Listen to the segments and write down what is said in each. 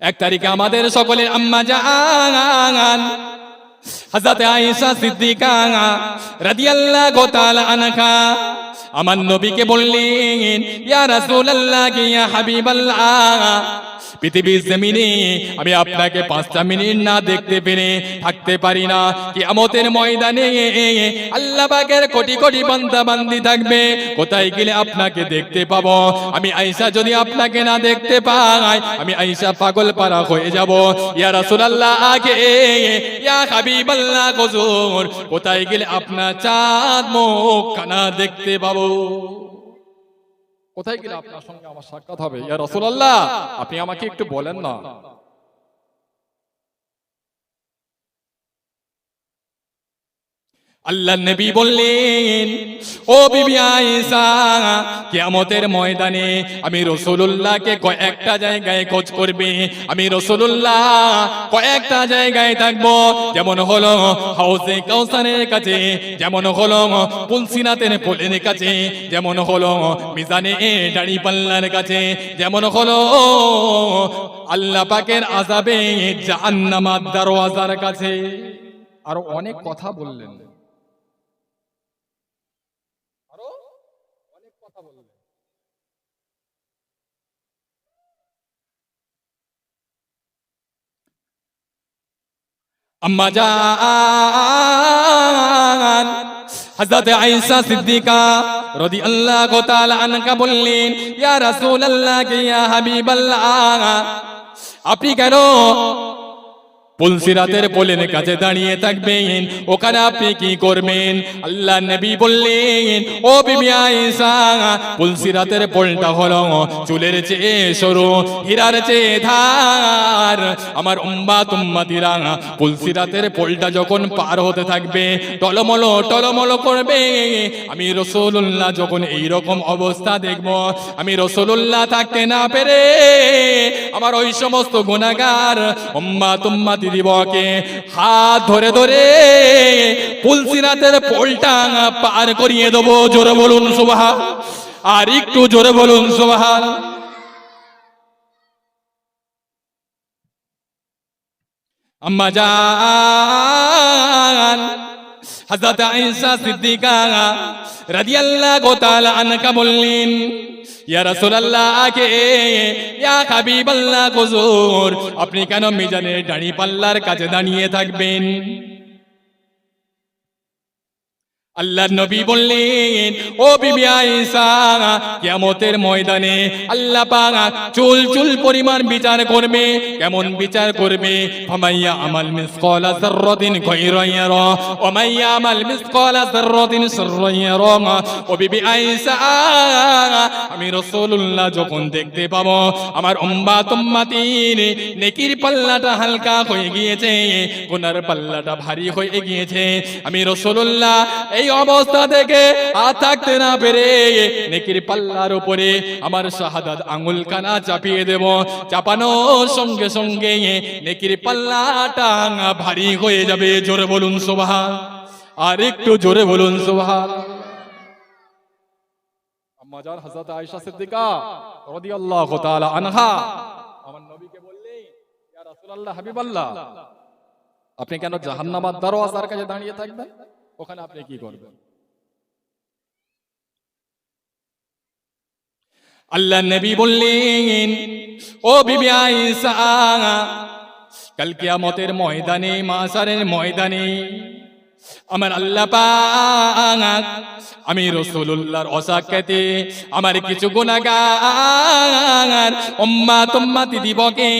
এক তারিখে আমাদের সকলের আম্মা জান হাজাতে আয়েশা সিদ্দিকা রাদিয়াল্লাহু তাআলা আনহা আমার নবীকে বললেন, ইয়া রাসূলুল্লাহ, ইয়া হাবিবাল্লাহ। পৃথিবীর জমিনে আমি আপনাকে পাঁচটা মিনিট না দেখতে পেরে থাকতে পারি না। কিয়ামতের ময়দানে আল্লাহ পাকের কোটি কোটি বান্দা বান্দি থাকবে। কোথায় গেলে আপনাকে দেখতে পাবো? আমি আইসা যদি আপনাকে না দেখতে পাই, আমি আইসা পাগল পারা হয়ে যাব। ইয়া রাসূলুল্লাহ, আগে ইয়া হাবিবাল্লাহ, হুজুর। কোথায় গেলে আপনার চাঁদ মুখ কানা দেখতে পাবো? কোথায় গেলে আপনার সঙ্গে আমার সাক্ষাৎ হবে? ইয়া রাসূলুল্লাহ আপনি আমাকে একটু বলেন না। আল্লাহ নবী বললেন, ও বিবি আয়েশা, কিয়ামতের ময়দানে আমি রাসূলুল্লাহকে কয়েকটা জায়গায় খোঁজ করবে। আমি রাসূলুল্লাহ কয়েকটা জায়গায় থাকব। যেমন হলো হাউসে কাউসারের কাছে, যেমন হলো পুলসিনাতের পোলের কাছে, যেমন হলো মিজানে দাড়ি পাল্লার কাছে, যেমন হলো আল্লাহ পাকের আযাবে জাহান্নামার দরওয়াজার কাছে। আরও অনেক কথা বললেন আরও অনেক কথা বললেন। আম্মা জান, হযরত আয়েশা সিদ্দিকা রাদিয়াল্লাহু তাআলা আনহা বললেন, ইয়া রাসূলুল্লাহ, ইয়া হাবিবাল্লাহ, আপনি কেন পুলসিরাতের পোলের কাছে দাঁড়িয়ে থাকবেন। ওখানে আপনি কি করবেন? আল্লাহ নবী বললেন, ও বিবি আয়েশা পুলসিরাতের পোলটা হলো চুলের চেয়ে সরু, হীরার চেয়ে ধার। আমার উম্মা তুম্মাতিরা পুলসিরাতের পোলটা যখন পার হতে থাকবে, টলমল টলমল করবে। আমি রসুল্লাহ যখন এই রকম অবস্থা দেখব, আমি রসুল্লাহ থাকতে না পেরে আমার ওই সমস্ত গুণাগার উম্মা তুম্মাতি দিবকে হাত ধরে ধরে পুলসিরাতের পোলটা পার করিয়ে দেবো, জোরে বলুন সুবাহ আর একটু জোরে বলুন সুবাহ আম্মা জান, হযরত আয়েশা সিদ্দিকা রাদিয়াল্লাহু তাআলা আনহা বললেন ইয়া রাসূলুল্লাহ আগে ইয়া হাবিবাল্লাহ হুজুর আপনি কেন মিজানের দাঁড়ি পাল্লার কাছে দাঁড়িয়ে থাকবেন? আল্লাহ নবী বললেন, ও বিবি আয়েশা, কিয়ামতের ময়দানে আল্লাহ পাক চুল চুল পরিমাণ বিচার করবে। কেমন বিচার করবে? ফামাইয়া আমাল মিসকালা যাররাতিন খায়রান ইয়ারা ওয়া মাইয়া আমাল মিসকালা যাররাতিন শাররান ইয়ারা। ও বিবি আয়েশা, আমি রাসূলুল্লাহ যখন দেখতে পাবো, আমার উম্মাত উম্মাতির নেকির পাল্লাটা হালকা হয়ে গিয়েছে, গুনার পাল্লাটা ভারী হয়ে গিয়েছে। আমি রাসূলুল্লাহ এই অবস্থা থেকে আর থাকতে না পেরে নেকির পাল্লার উপরে আমার শাহাদাত আঙ্গুল কানা চাপিয়ে দেব। চাপানোর সঙ্গে সঙ্গে নেকির পাল্লাটা ভারী হয়ে যাবে। জোরে বলুন সোভান আর একটু জোরে বলুন সোভান আম্মাজান হযরত আয়েশা সিদ্দিকা রাদিয়াল্লাহু তাআলা আনহা, আমার নবীকে বললেন ইয়া রাসূলুল্লাহ হাবিবাল্লাহ, আপনি কেন জাহান্নামার দরওয়াজার কাছে দাঁড়িয়ে থাকবেন? ওখানে আপনি কি করবেন? আল্লাহ নবী বললেন, ও বিবি আয়েশা, কাল কিয়ামতের ময়দানে, মাসারের ময়দানে আমার আল্লাহ পাক, আমি রসুল্লাহর অসাক্ষাতে আমার কিছু গুণাগার উম্মা তুম্মাতি দিবকে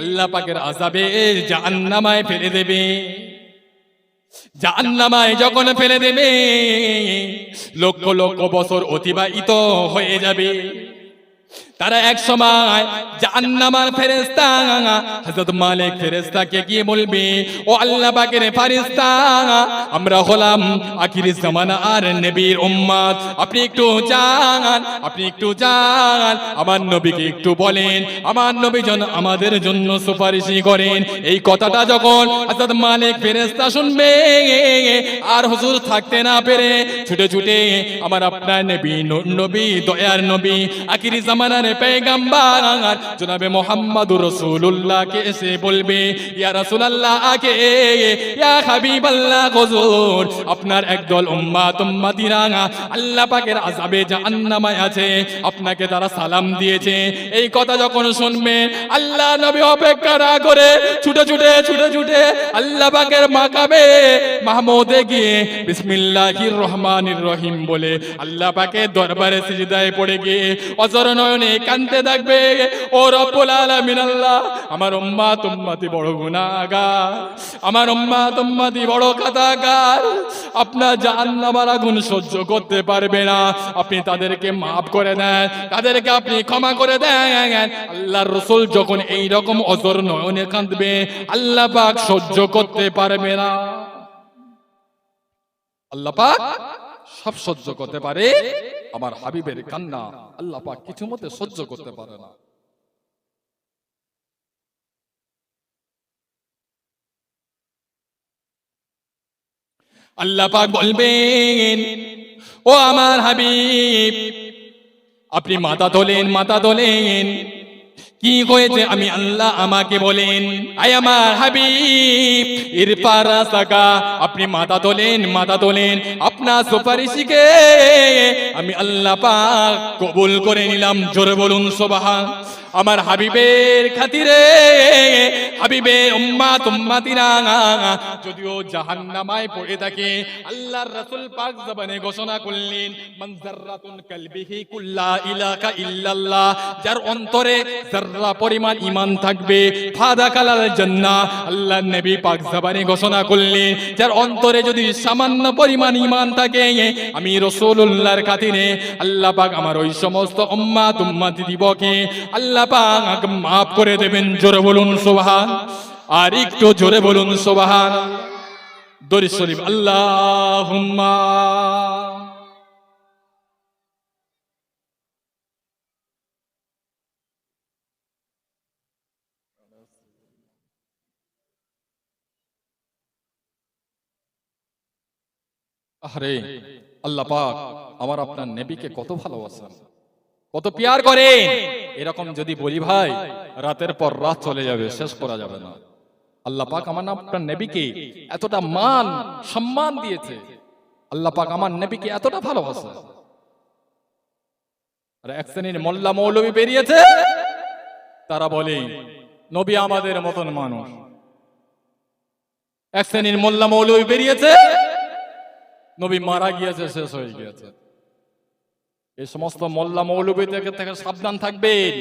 আল্লাহ পাকের আযাবে জাহান্নামায় ফেলে দেবে। জাহান্নামায় যখন ফেলে দেবে লক্ষ লক্ষ বছর অতিবাহিত হয়ে যাবে। তারা এক সময় জাহান্নামার ফেরেশতা, হযরত মালিক ফেরেশতাকে গিয়ে বলবে? ও আল্লাহ পাকের ফেরেশতা, আমরা হলাম আখির জামানা আর নবীর উম্মত। আপনি একটু যান, আপনি একটু যান। আমার নবীকে একটু বলেন। আমার নবী যেন আমাদের জন্য সুপারিশ করেন। এই কথাটা যখন হযরত মালিক ফেরেশতা শুনবে, আর হুজুর থাকতে না পেরে ছুটে ছুটে আমার আপনার নবী নবী, দয়ার নবী, আখির জামানার আল্লাহর পেগাম্বার জনাবে মোহাম্মদুর রাসূলুল্লাহকে এসে বলবে, ইয়া রাসূলুল্লাহ, আগে, ইয়া হাবিবাল্লাহ হুজুর, আপনার একদল উম্মাত উম্মাতিরা আল্লাহ পাকের আযাবে জাহান্নামায় আছে, আপনাকে তারা সালাম দিয়েছে। এই কথা যখন শুনবে, আল্লাহ নবী অপেক্ষা না করে ছুটে ছুটে ছুটে ছুটে আল্লাহ পাকের মাকাবে মাহমুদে গিয়ে বিসমিল্লাহির রহমানির রহিম বলে আল্লাহ পাকের দরবারে সিজদায় পড়ে গিয়ে অজর নয়নে কানতে থাকবে। ও রব্বুল আলামিন আল্লাহ, আমার উম্মাত উম্মতি বড় গুনাহগার, আমার উম্মাত উম্মতি বড় কাতাকার আপনার জাহান্নামের আগুন সহ্য করতে পারবে না। আপনি তাদেরকে মাফ করে দেন, তাদেরকে আপনি ক্ষমা করে দেন। আল্লাহর রসুল যখন এই রকম অজর নয়নে কাঁদবে, আল্লাহ পাক সহ্য করতে পারবে না। আল্লাহ পাক সব সহ্য করতে পারে। আমার হাবিবের কান্না আল্লাহ পাক কিছু মতে সহ্য করতে পারে না। আল্লাহ পাক বলবেন, ও আমার হাবিব, আপনি মাথা তোলেন মাথা তোলেন। কি হয়েছে আমি আল্লাহ আমাকে বলেন আই আমার হাবিব ইরফারা সাকা আপনি মাথা তোলেন মাথা তোলেন। আপনার সুপারিশকে আমি আল্লাহ পাক কবুল করে নিলাম। জোরে বলুন সুবহান। আমার হাবিবের খাতিরে হাবিবের উম্মাত উম্মাতিরা যদিও জাহান্নামায় পড়ে থাকে, আল্লাহর রাসূল পাক জবানে ঘোষণা করলেন, মান যাররাতুন কালবিহি কুল্লা ইলাকা ইল্লাল্লাহ যার অন্তরে যাররা পরিমাণ ঈমান থাকবে ফাদা কালাল জান্নাহ আল্লাহ নবী পাক জবানে ঘোষণা করলেন, যার অন্তরে যদি সামান্য পরিমাণ ঈমান থাকে, আমি রাসূলুল্লাহর খাতিরে আল্লাহ পাক আমার ওই সমস্ত উম্মাত উম্মাতি দিবকে, আল্লাহ পাক মাফ করে দেবেন, জোরে বলুন আর একটু জোরে বলুন দরি শরীফ আল্লাহুম্মা। আরে আল্লাহ পাক আমার আপনার নবীকে কত ভালোবাসেন। কত পিয়ার করে এরকম যদি বলি ভাই, রাতের পর রাত চলে যাবে, শেষ করা যাবে না। আল্লাহ পাক আমার আপনার নবীকে এতটা মান, সম্মান দিয়েছে। আল্লাহ পাক আমার নবীকে এতটা ভালোবাসে। আর এক শ্রেণির মোল্লা মৌলবী বেরিয়েছে। তারা বলে, নবী আমাদের মতন মানুষ। এক শ্রেণির মোল্লা মৌলবী বেরিয়েছে। নবী মারা গিয়েছে, শেষ হয়ে গিয়েছে। এই সমস্ত মোল্লা মৌলবী থেকে থেকে সাবধান থাকবেন।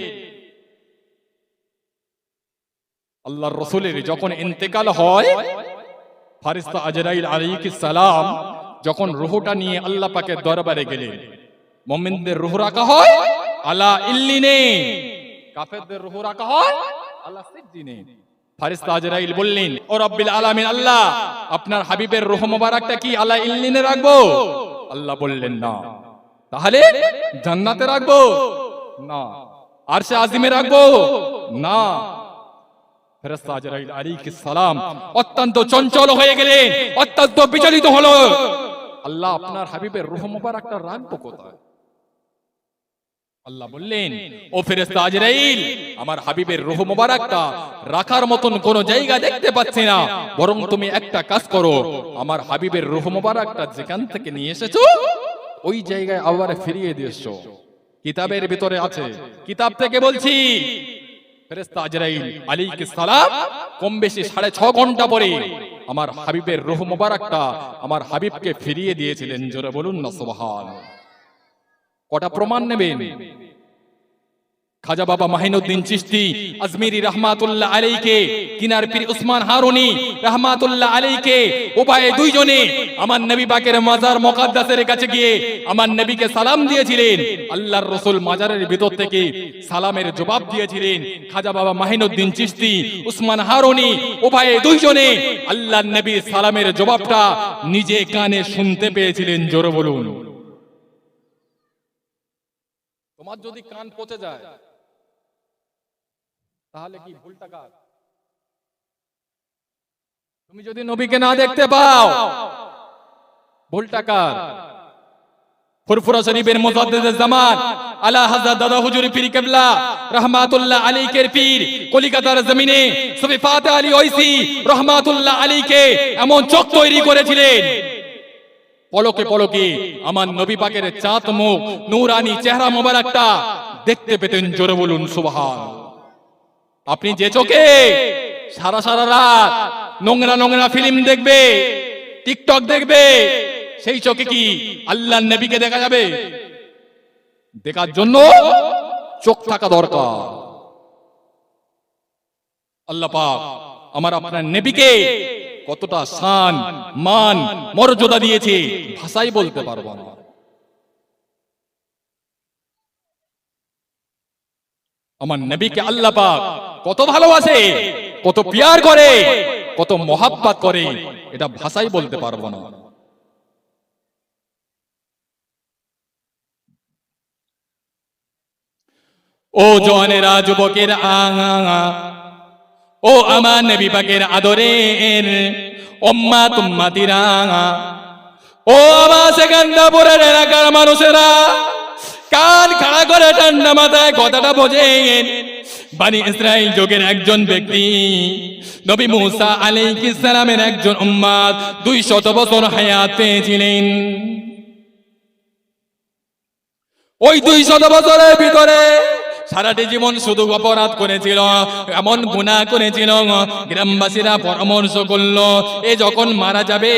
আল্লাহর রসুলের যখন ইন্তেকাল হয়, ফারিস্তা আজরাইল আলাইহিস সালাম যখন রুহটা নিয়ে আল্লাহ পাকের দরবারে গেলেন, মুমিনদের রুহ রাখা হয়, আলা ইল্লিনে। কাফেরদের রুহ রাখা হয়, আলা সিদ্দিনে। ফারিস্তা আজরাইল বললেন, ও রব্বিল আলামিন আল্লাহ, আপনার হাবিবের রুহ মোবারকটা কি আলা ইল্লিনে রাখব? আল্লাহ বললেন, না। তাহলে জান্নাতে রাখব? না। আরশে আজিমে রাখব? না। ও আমার হাবিবের রূহ রাখার মতন কোন জায়গা দেখতে পাচ্ছি না। বরং তুমি একটা কাজ করো, আমার হাবিবের রূহ মোবারকটা যেখান থেকে নিয়ে এসেছ ওই জায়গায় আবার ফিরিয়ে দিয়েছ। কিতাবের ভিতরে আছে। কিতাব থেকে বলছি সালাম কম বেশি সাড়ে ছ ঘণ্টা পরে আমার হাবিবের রোহ মোবারকটা আমার হাবিবকে ফিরিয়ে দিয়েছিলেন। জোরে বলুন না সোহান কটা প্রমাণ নেবেন? খাজা বাবা মাহিনুদ্দিন চিশতি, আজমিরি রহমাতুল্লাহ আলাইকে, কিনার পীর উসমান হারুনি রহমাতুল্লাহ আলাইকে উপায়ে দুইজনে আমার নবী পাকের মাজার মুকাদ্দাসের কাছে গিয়ে আমার নবীকে সালাম দিয়েছিলেন। আল্লাহর রাসূল মাজারের ভিতর থেকে সালামের জবাব দিয়েছিলেন। খাজা বাবা মাহিনুদ্দিন চিশতি, উসমান হারুনি উপায়ে দুইজনে আল্লাহর নবীর সালামের জবাবটা নিজে কানে শুনতে পেয়েছিলেন, জোরে বলুন। তোমার যদি কান পচে যায় তাহলে কি ভুল টাকা তুমি যদি নবীকে না দেখতে পাও ভুল টাকা ফুরফুরা শরীফের মুজাদ্দিদ জামান আলা হযরত দাদা হুজুর পীর কেবলা রহমাতুল্লাহ আলাইহির পীর কলিকাতার জমিনে সুফি আলী ওইসি রহমাতুল্লাহ আলাইকে এমন চোখ তৈরি করেছিলেন। পলকে পলকে আমার নবী পাকের চাঁদ মুখ নূরানি চেহারা মোবারকটা দেখতে পেতেন জোরে বলুন সুবহান। আপনি যে চোখে সারা সারা রাত নোংরা নোংরা ফিল্ম দেখবে টিকটক দেখবে সেই চোখে কি আল্লাহ নবীকে দেখা যাবে? দেখার জন্য চোখ থাকা দরকার। আল্লাহ পাক আমার আপনার নবীকে কতটা শান মান মর্যাদা দিয়েছে ভাষাই বলতে পারব না। আমার নবীকে আল্লাহ পাক কত ভালোবাসে, কত পিয়ার করে, কত মহাব্বাত করে, এটা ভাষাই বলতে পারব না। ও জওয়ানেরা যুবকের ও আমার নবী পাকের আদরের ওম্মা তুম্মাতিরা, ও আমার সেকান্দাপুরের এলাকার মানুষেরা, কান খাড়া করে ঠান্ডা মাথায় কথাটা বোঝেন। বানি ইসরায়েল যুগের একজন ব্যক্তি, নবী মুসা আলী সালামের একজন উম্মাদ দুই শত বছর হায়াত পেয়েছিলেন ওই দুই শত বছরের ভিতরে সারাটি জীবন শুধু অপরাধ করেছিল, এমন গুণা করেছিল, গ্রামবাসীরা পরামর্শ করল, এ যখন মারা যাবে,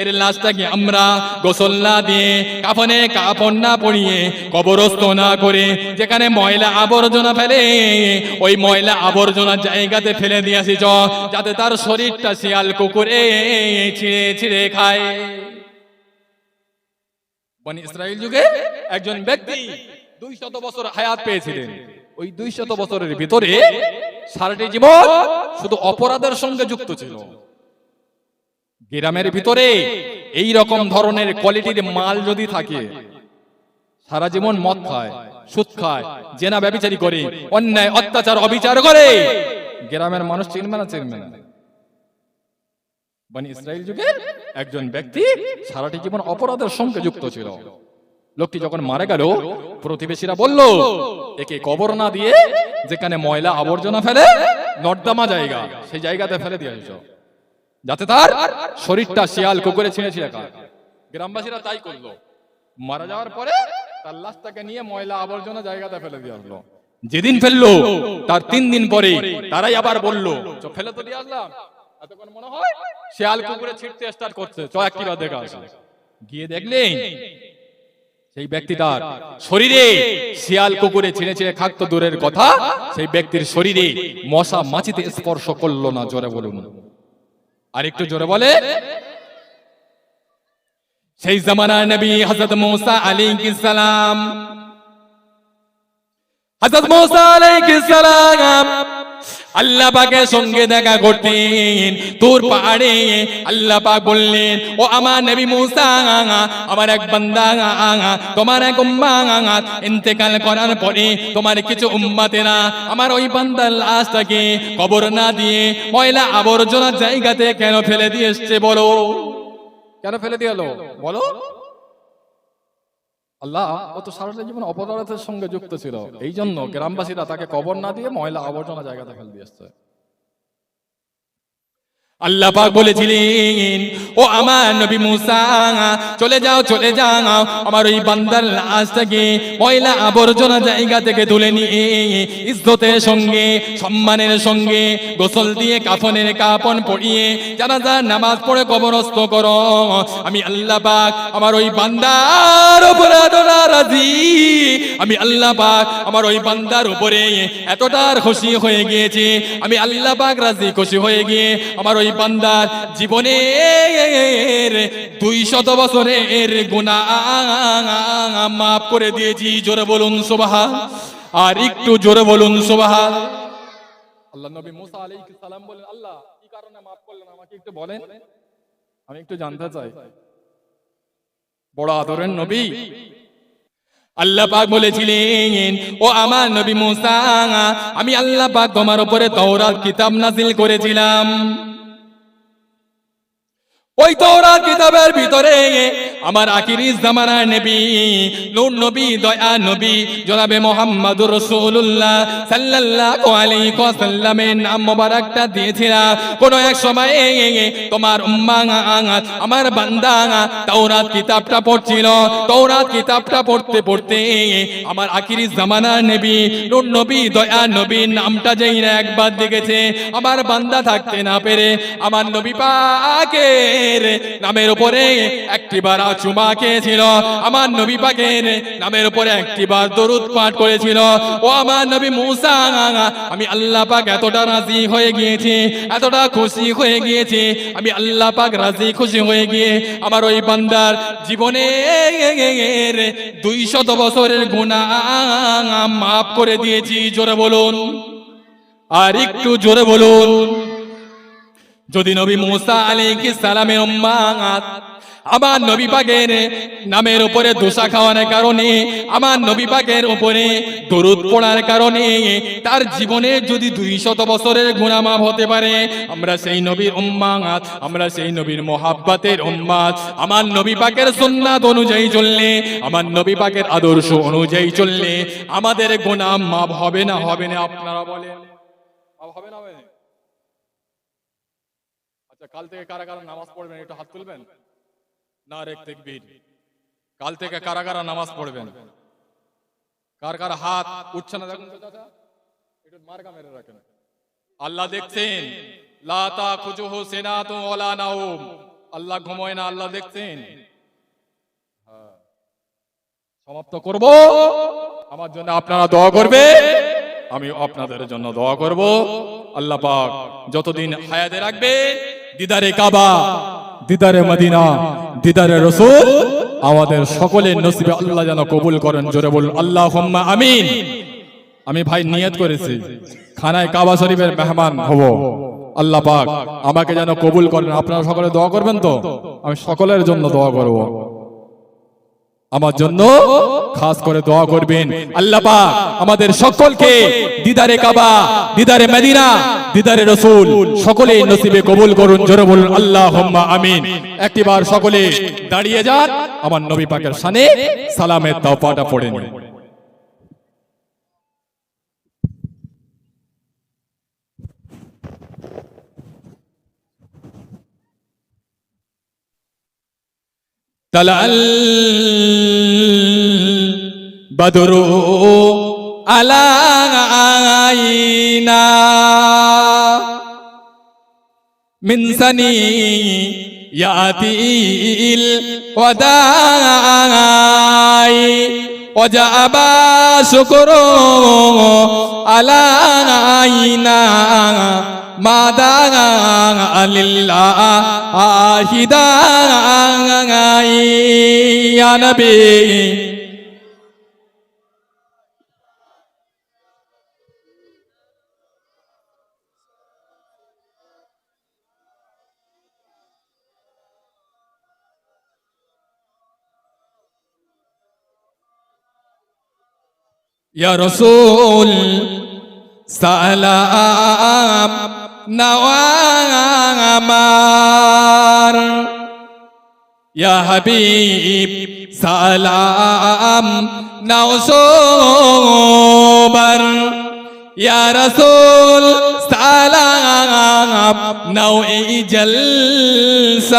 এর লাশটাকে আমরা গোসল্লা দিয়ে কাফনে কাপড় না পরিয়ে কবরস্থ না করে যেখানে ময়লা আবর্জনা ফেলে, ওই ময়লা আবর্জনা জায়গাতে ফেলে দিয়ে আসিছ, যাতে তার শরীরটা শিয়াল কুকুরে ছিঁড়ে ছিঁড়ে খায়। ইসরায়েল যুগে একজন ব্যক্তি দুই শত বছর হায়াত পেয়েছিলেন। ওই দুই শত বছরের ভিতরে সারাটি জীবন শুধু অপরাধের সঙ্গে যুক্ত ছিল। গ্রামের ভিতরে এই রকম ধরনের কোয়ালিটির মাল যদি থাকে সারা জীবন মদ খায় সুদ খায় জেনা ব্যবিচারি করে অন্যায় অত্যাচার অবিচার করে গ্রামের মানুষ চিনবে না চিনবে না। বানি ইসরায়েল যুগের একজন ব্যক্তি সারাটি জীবন অপরাধের সঙ্গে যুক্ত ছিল। লোকটি যখন মারা গেল প্রতিবেশীরা বলল একে কবর না দিয়ে যেখানে ময়লা আবর্জনা ফেলে নর্দমা জায়গা সেই জায়গাতে ফেলে দিয়ে যাতে তার শরীরটা শিয়াল কুকুরে ছিঁড়ে ছিঁড়ে গ্রামবাসীরা তাই করল। মারা যাওয়ার পরে তার লাশটাকে নিয়ে ময়লা আবর্জনা জায়গাতে ফেলে দিয়ে আসলো। যেদিন ফেলল তার তিন দিন পরে তারাই আবার বলল "চ, ফেলে তো দিয়ে আসলাম। এতক্ষণ মনে হয় শিয়াল কুকুরে ছিটতে স্টার্ট করছে। চ একটিবার দেখা আসে। গিয়ে দেখলেন সেই ব্যক্তিটার শরীরে শিয়াল কুকুরে ছিঁড়ে ছিঁড়ে খাক্ত দূরের কথা, সেই ব্যক্তির শরীরে মশা মাছিতে স্পর্শ করল না, জোরে বলুন। আর একটু জোরে বলে। সেই জামানার নবী হযরত মুসা আলাইহিস সালাম। হযরত মুসা আলাইহিস সালাম আল্লাহ পাকের সঙ্গে দেখা করতেন। তোর পাহাড়ে আল্লাহ পাক বললেন, ও আমার নবী মুসা, আমার এক বান্দা, তোমার এক উম্মা, ইন্তেকাল করার পরে তোমার কিছু উম্মাতেরা আমার ওই বান্দার লাশটাকে কবর না দিয়ে ময়লা আবর্জনা জায়গাতে কেন ফেলে দিয়ে এসছে বলো? কেন ফেলে দিয়ে বলো। আল্লাহ ও তো সারাটা জীবন অপরাধের সঙ্গে যুক্ত ছিল। এই জন্য গ্রামবাসীরা তাকে কবর না দিয়ে ময়লা আবর্জনা জায়গাতে ফেল দিয়ে আল্লাহ পাক বলেছিলেন, ও আমার নবী মুসা, চলে যাও চলে যাও। আমার ওই বান্দার লাশটাকে ময়লা আবর্জনা জায়গা থেকে তুলে নিয়ে ইজ্জতের সঙ্গে, সম্মানের সঙ্গে গোসল দিয়ে কাফনের কাপন পরিয়ে জানাজা নামাজ পড়ে কবরস্থ করো। আমি আল্লাহ পাক আমার ওই বান্দার উপরে এতটা রাজি। আমি আল্লাহ পাক আমার ওই বান্দার উপরে এতটার খুশি হয়ে গিয়েছে। আমি আল্লাহ পাক রাজি, খুশি হয়ে গিয়ে আমার ওই বান্দার জীবনের দুই শত বছরের গুণা মাফ করে দিয়েছি জোরে বলুন সুবাহা আর একটু জোরে বলুন সুবাহা আল্লাহ নবী মুসা আলাইহিস সালাম বলেন আল্লাহ কি কারণে মাফ করলেন? আমাকে একটু বলেন। আমি একটু জানতে চাই। বড় আদরের নবী। আল্লাহ পাক বলেছিলেন ও আমার নবী মুসা আমি আল্লাহ পাক তোমার উপরে তওরাত কিতাব নাজিল করেছিলাম। ওই তওরাত কিতাবের ভিতরে আমার আখিরি জামানা নবী, নূর নবী, দয়া নবী, জনাবে মোহাম্মদুর রাসূলুল্লাহ সাল্লাল্লাহু আলাইহি ওয়াসাল্লামের নাম মোবারকটা দিয়েছিলাম কোন এক সময় তোমার আমার বান্দা তাওরাত কিতাবটা পড়ছিল। তাওরাত কিতাবটা পড়তে পড়তে আমার আখিরি জামানা নবী, নূর নবী, দয়া নবীর নামটা যেই একবার দেখেছে, আমার বান্দা থাকতে না পেরে আমার নবী পাকের নামের উপরে একটিবার চুমা খেয়েছিল। আমার নবী পাকের নামের উপরে একটিবার দরুদ পাঠ করেছিল। ও আমার নবী মুসা, আমি আল্লাহ পাক এতটা রাজি হয়ে গিয়েছি, এতটা খুশি হয়ে গিয়েছি। আমি আল্লাহ পাক রাজি খুশি হয়ে গিয়ে আমার ওই বান্দার জীবনে দুই শত বছরের গুণা মাফ করে দিয়েছি। জোরে বলুন। আর একটু জোরে বলুন। যদি নবী মুসা আলাইহিস সালামের উম্মাত আমার নবী পাকের নামের উপরে দোষা খাওয়ার কারণে, আমার নবী পাকের উপরে দরুদ পড়ার কারণে তার জীবনে যদি দুই শত বছরের গুণামাপ হতে পারে, আমরা সেই নবীর উম্মাত আমরা সেই নবীর মোহাব্বাতের উম্মাত আমার নবী পাকের সুন্নাত অনুযায়ী চললে, আমার নবী পাকের আদর্শ অনুযায়ী চললে, আমাদের গুনাহ মাপ হবে না হবে না, আপনারা বলেন। হবে না। কাল থেকে কারা কারা নামাজ পড়বেন, একটু হাত তুলবেন? না রেখ তেকবীর, কাল থেকে কারা কারা নামাজ পড়বেন। কার কার হাত উঠছে না দেখুন তো চাচা? একটু মার্কা মেরে রাখেন। আল্লাহ দেখছেন। লা তাখুজুহু সিনাতু ওয়ালা নাউম আল্লাহ ঘুমোয় না, আল্লাহ দেখছেন। হ্যাঁ। সমাপ্ত করব। আমার জন্য আপনারা দোয়া করবে। আমি আপনাদের জন্য দোয়া করব। আল্লাহ পাক যতদিন হায়াতে রাখবে দিদারে কাবা, দিদারে মদিনা, দিদারে রসুল, আমাদের সকলের নসিবে আল্লাহ যেন কবুল করেন। জোরে বলুন আল্লাহ আমিন। আমি ভাই নিয়ত করেছি, খানায় কাবা শরীফের মেহমান হব। আল্লাহ পাক আমাকে যেন কবুল করেন। আপনারা সকলে দোয়া করবেন তো? আমি সকলের জন্য দোয়া করব। আমার জন্য খাস করে দোয়া করবেন। আল্লাহ আমাদের সকলকে দিদারে কাবা, দিদারে মদিনা, দিদারে রসুল সকলে নসিবে কবুল করুন, জোরে বলুন আল্লাহ আমিন। একটিবার সকলে দাঁড়িয়ে যান, আমার নবী পাকের সানে সালামের তাওপাটা পড়ে طلع البدر علينا من سنياتي الوداع وجاب شكر علينا ما دعا لله داعي يا نبي يا নেওয়া আমার ইয়া হাবিব সালাম নাও সোবার ইয়া রাসূল সালাম নাও এই জলসার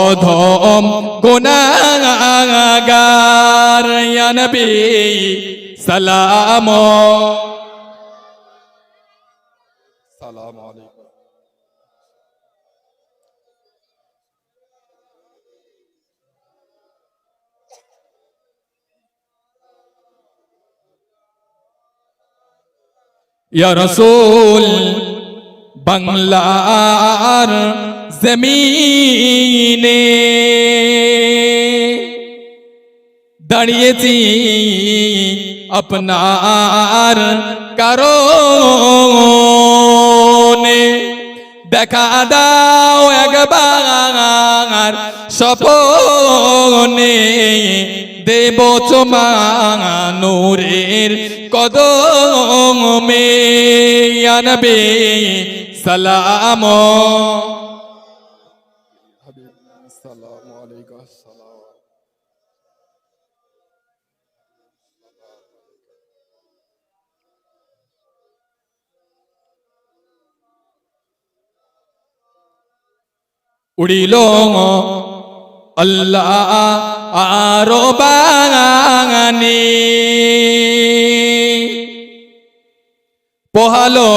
অধম গুনাহগার ইয়া নবী সালাম ইয়া রসুল বাংলার জমিনে দাঁড়িয়েছি আপনার কারণে। দেখা দাও একবার সপনে দেব চমানুরের কদমে। আনবে সালাম। উড়িল আল্লাহ আরও বাঙানি পোহালো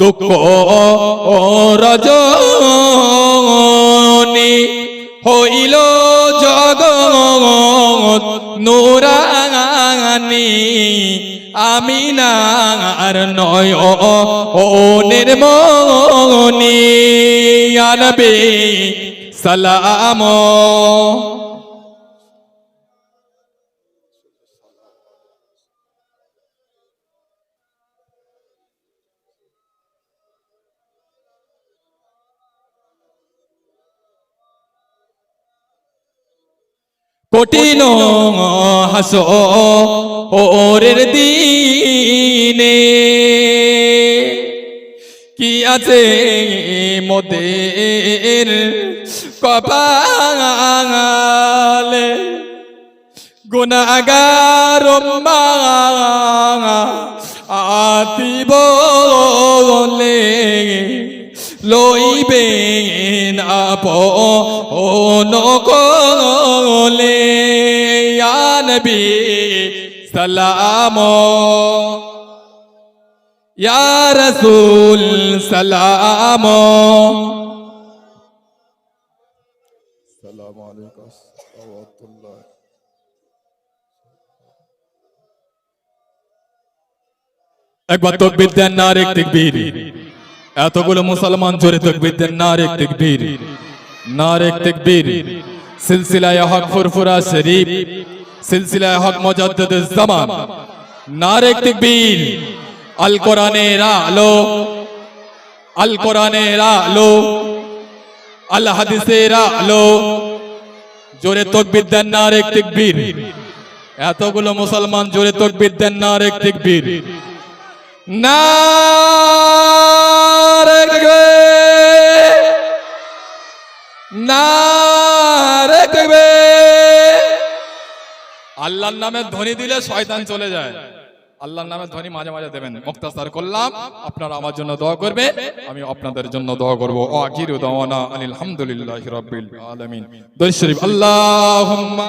দুঃখ রজনী হইল জগৎ নুরানি আমি না আর নয় ও নির্মনি আনবে সালাম। কঠিন হাস ওরের দিনে। কি আছে মোদের কপালে? গুণাগার আতি বলে লইবেন আপ ও নকলে নবী সালাম। ইয়া রাসূল সালাম। রাহমাতুল্লাহ একবার তকবীর দেন না আরেক তাকবীর। এতগুলো মুসলমান জোরে তকবীর দেন না আরেক তাকবীর না আরেক তাকবীর। হক ফুরফুরা শরীফ, সিলসিলায়ে হক মুজাদ্দিদুজ জামান। না আরেক তাকবীর, আল কোরআনের আলো, আল কোরআনের আলো, আল হাদিসের আলো। জোরে তকবীর দেন না আরেক তাকবীর, এতগুলো মুসলমান জোরে তকবীর দেন না আরেক তাকবীর। নারে গবে নারে গবে আল্লাহর নামে ধ্বনি দিলে শয়তান চলে যায়। আল্লাহর নামে ধ্বনি মাঝে মাঝে দেবেন। মুক্তাসার করলাম, আপনারা আমার জন্য দোয়া করবে আমি আপনাদের জন্য দোয়া করব। আখিরু দাওয়ানা আলহামদুলিল্লাহি রাব্বিল আলামিন। দরুদ আল্লাহুম্মা